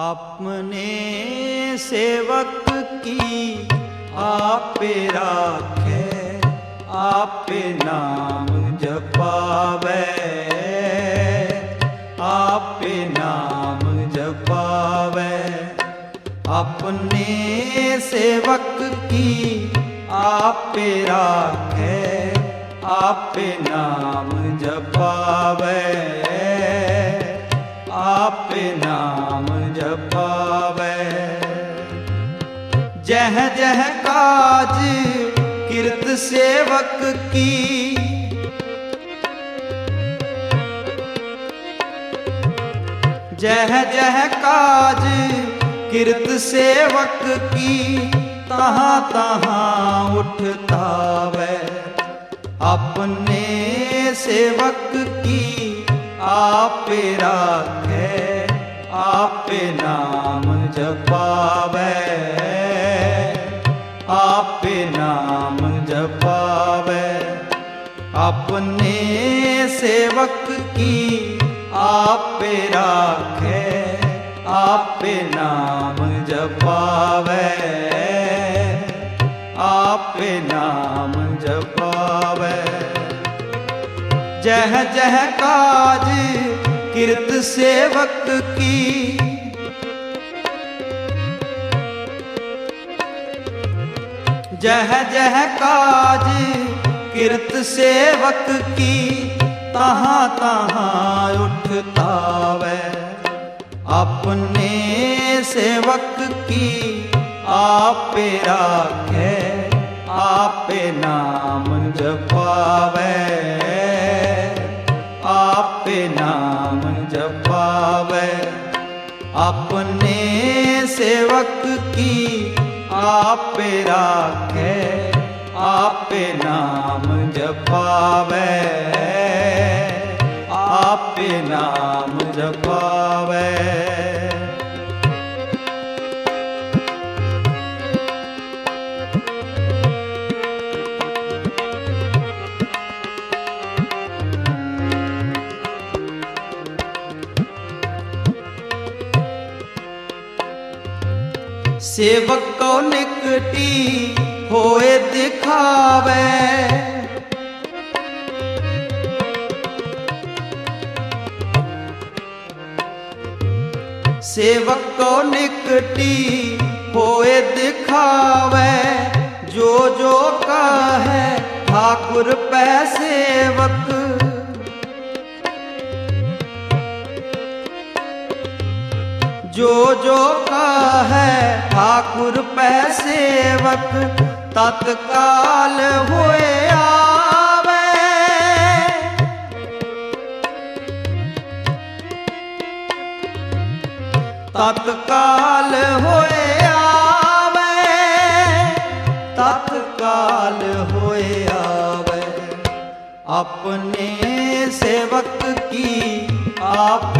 ਆਪਣੇ ਸੇਵਕ ਕੀ ਆਪੇ ਰਾਖੇ ਆਪੇ ਨਾਮ ਜਪਾਵੇ ਆਪੇ ਨਾਮ ਜਪਾਵੇ ਆਪਣੇ ਸੇਵਕ ਕੀ ਆਪੇ ਰਾਖੇ ਆਪੇ ਨਾਮ ਜਪਾਵੇ ਨਾਮ ਜਪਾਵੇ ਜਹ ਜਹ ਕਾਜ ਕਿਰਤ ਸੇਵਕ ਕੀ। ਜਹ ਜਹ ਕਾਜ ਕਿਰਤ ਸੇਵਕ ਕੀ, ਤਹਾਂ ਤਹਾਂ ਉਠਤਾਵੇ ਆਪਣੇ ਸੇਵਕ ਕੀ, ਆਪੇ ਰਾਖੇ, ਆਪੇ ਨਾਮ ਜਪਾਵੇ ਆਪੇ ਨਾਮ ਜਪਾਵੇ। ਆਪਣੇ ਸੇਵਕ ਕੀ ਆਪੇ ਰਾਖੇ, ਆਪੇ ਨਾਮ ਜਪਾਵੇ। ਆਪੇ ਨਾਮ ਜਪਾਵੇ। ਜਹ ਜਹ ਕਾਜ ਕਿਰਤ ਸੇਵਕ ਕੀ ਜਹ ਜਹ ਕਾਜ ਕਿਰਤ ਸੇਵਕ ਕੀ, ਤਹਾਂ ਤਹਾਂ ਉਠਤਾਵੇ ਆਪਣੇ ਸੇਵਕ ਕੀ, ਆਪੇ ਰਾਖੇ, ਆਪੇ ਨਾਮ ਜਪਾਵੇ। ਆਪੇ ਨਾਮ ਜਪਾਵੇ। ਆਪਣੇ ਸੇਵਕ ਕੀ ਆਪੇ ਰਾਖੇ ਆਪੇ ਨਾਮ ਜਪਾਵੇ। ਆਪੇ ਨਾਮ ਜਪਾਵੇ ਸੇਵਕ ਕੋ ਨਿਕਟੀ ਹੋਏ ਦਿਖਾਵੇ। ਸੇਵਕ ਕੋ ਨਿਕਟੀ ਹੋਏ ਦਿਖਾਵੇ। ਜੋ ਜੋ ਕਾਹੈ, ਠਾਕੁਰ ਪੈ ਸੇਵਕ। ਜੋ ਜੋ ਕਾਹੈ, ਠਾਕੁਰ ਪੈ ਸੇਵਕ, ਤਤਕਾਲ ਹੋਏ ਆਵੇ। ਤਤਕਾਲ ਹੋਏ ਆਵੇ, ਤਤਕਾਲ ਹੋਏ ਆਵੇ। ਆਪਣੇ ਸੇਵਕ ਕੀ ਆਪੇ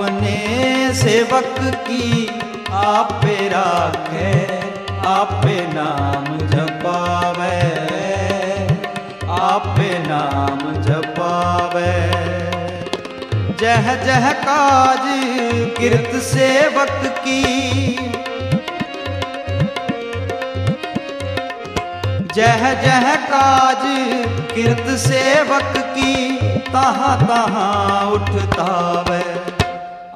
ਆਪਣੇ ਸੇਵਕ ਕੀ ਆਪੇ ਰਾਖੇ, ਆਪੇ ਨਾਮ ਜਪਾਵੇ, ਆਪੇ ਨਾਮ ਜਪਾਵੇ। ਜਹ ਜਹ ਕਾਜ ਕਿਰਤ ਸੇਵਕ ਕੀ, ਜਹ ਜਹ ਕਾਜ ਕਿਰਤ ਸੇਵਕ ਕੀ, ਤਹਾਂ ਤਹਾਂ ਉਠਤਾਵੇ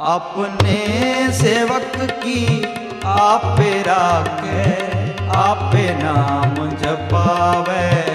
ਆਪਣੇ ਸੇਵਕ ਕੀ ਆਪੇ ਰਾਖੇ ਆਪੇ ਨਾਮ ਜਪਾਵੇ